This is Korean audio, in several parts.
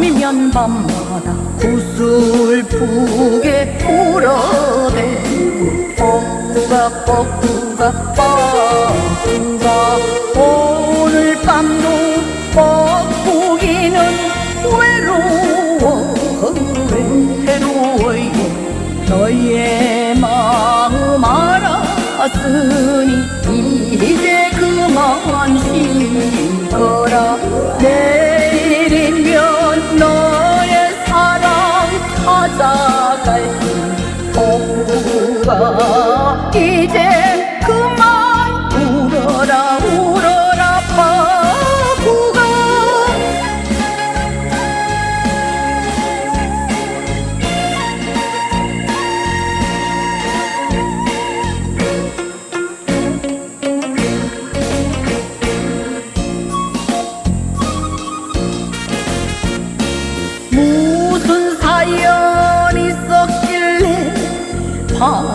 밤이면 밤마다 구슬프게 울어대고 뻐꾸가 뻐꾸가 뻐꾸가. 오늘 밤도 뻐꾸기는 외로워. 외로워요 너의 마음 알았으니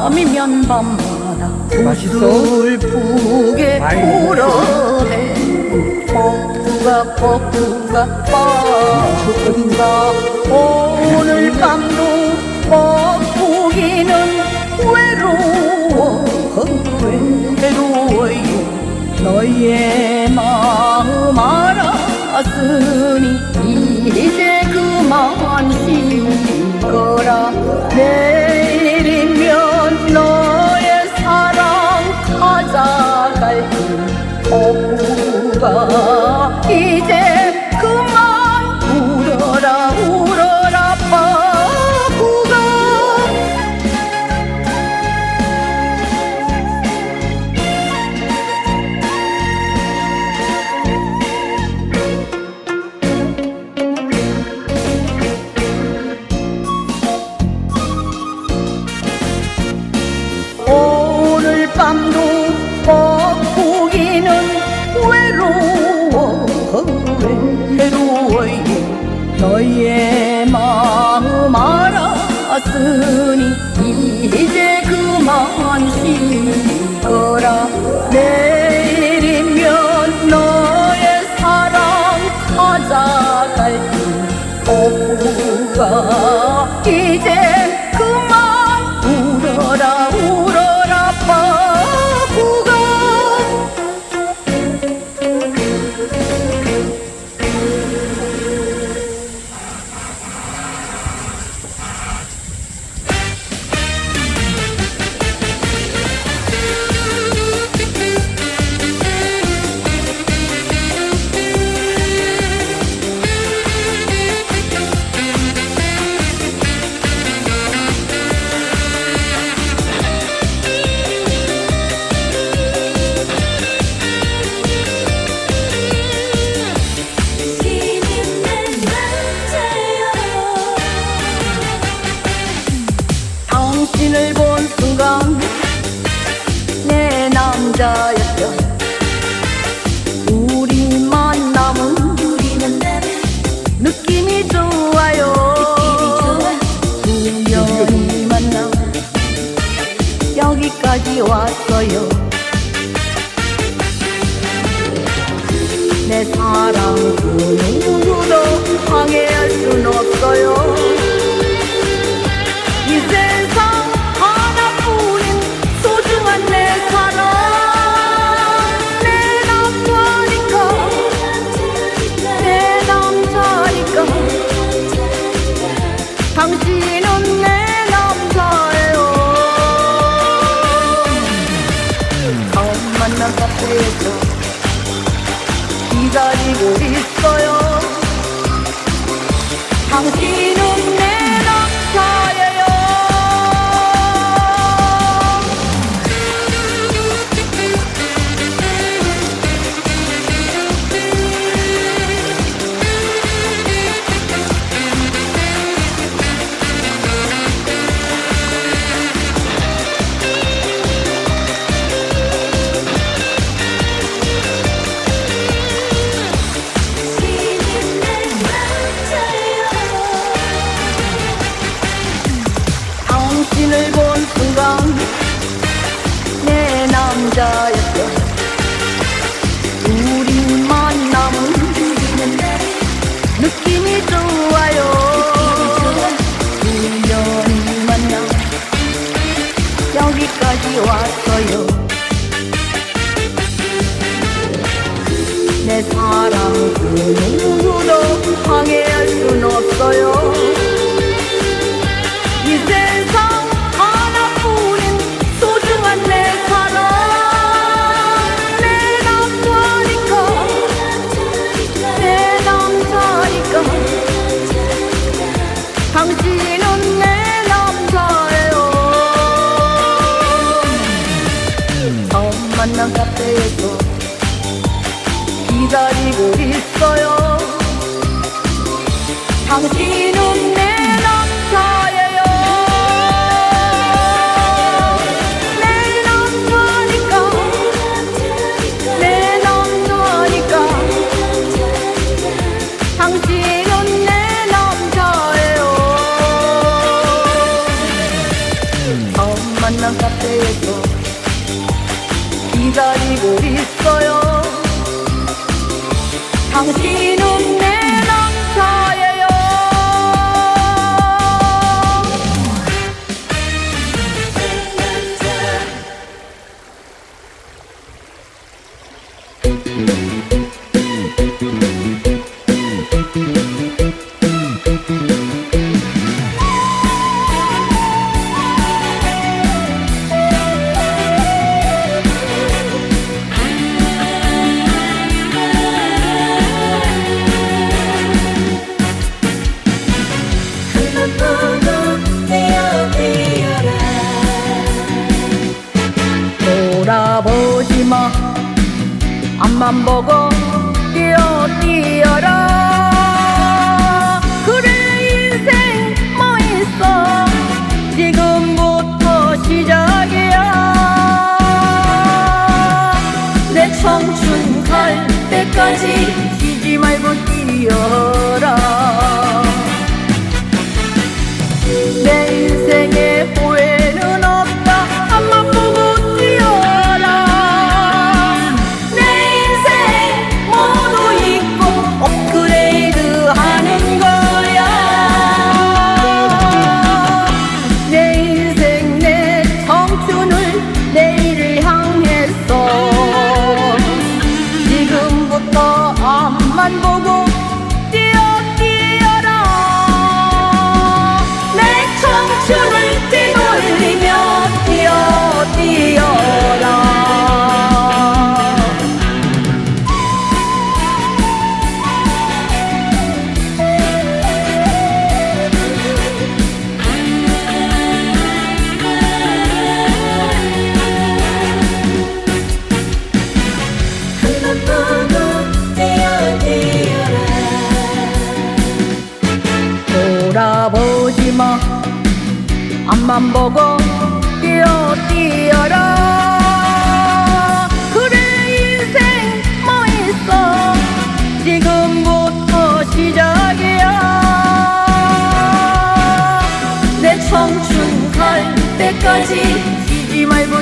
밤이면 밤마다 많이 울어대고 뻐꾸가 뻐꾸가 뻐꾸가 오늘 밤도 뻐꾸기는 외로워. 외로워요. 너의 마음 알았으니 이제 그만 쉬거라. 내 오 알았으니 이제 그만 쉬거라. 내일이면 너의 사랑 찾아갈지 오가 당신을 본 순간 내 남자였죠. 우리 만남은 느낌이 좋아요. 우연히 만나 여기까지 왔어요. 내 사랑 그 누구도 방해할 순 없어요 카페에서 기다리고 있어요. 당신 내 만남 카페에서 기다리고 있어요. 당신 mambogo 앞만 보고 뛰어 뛰어라. 그래 인생 뭐 있어? 지금부터 시작이야. 내 청춘 갈 때까지 쉬지 말고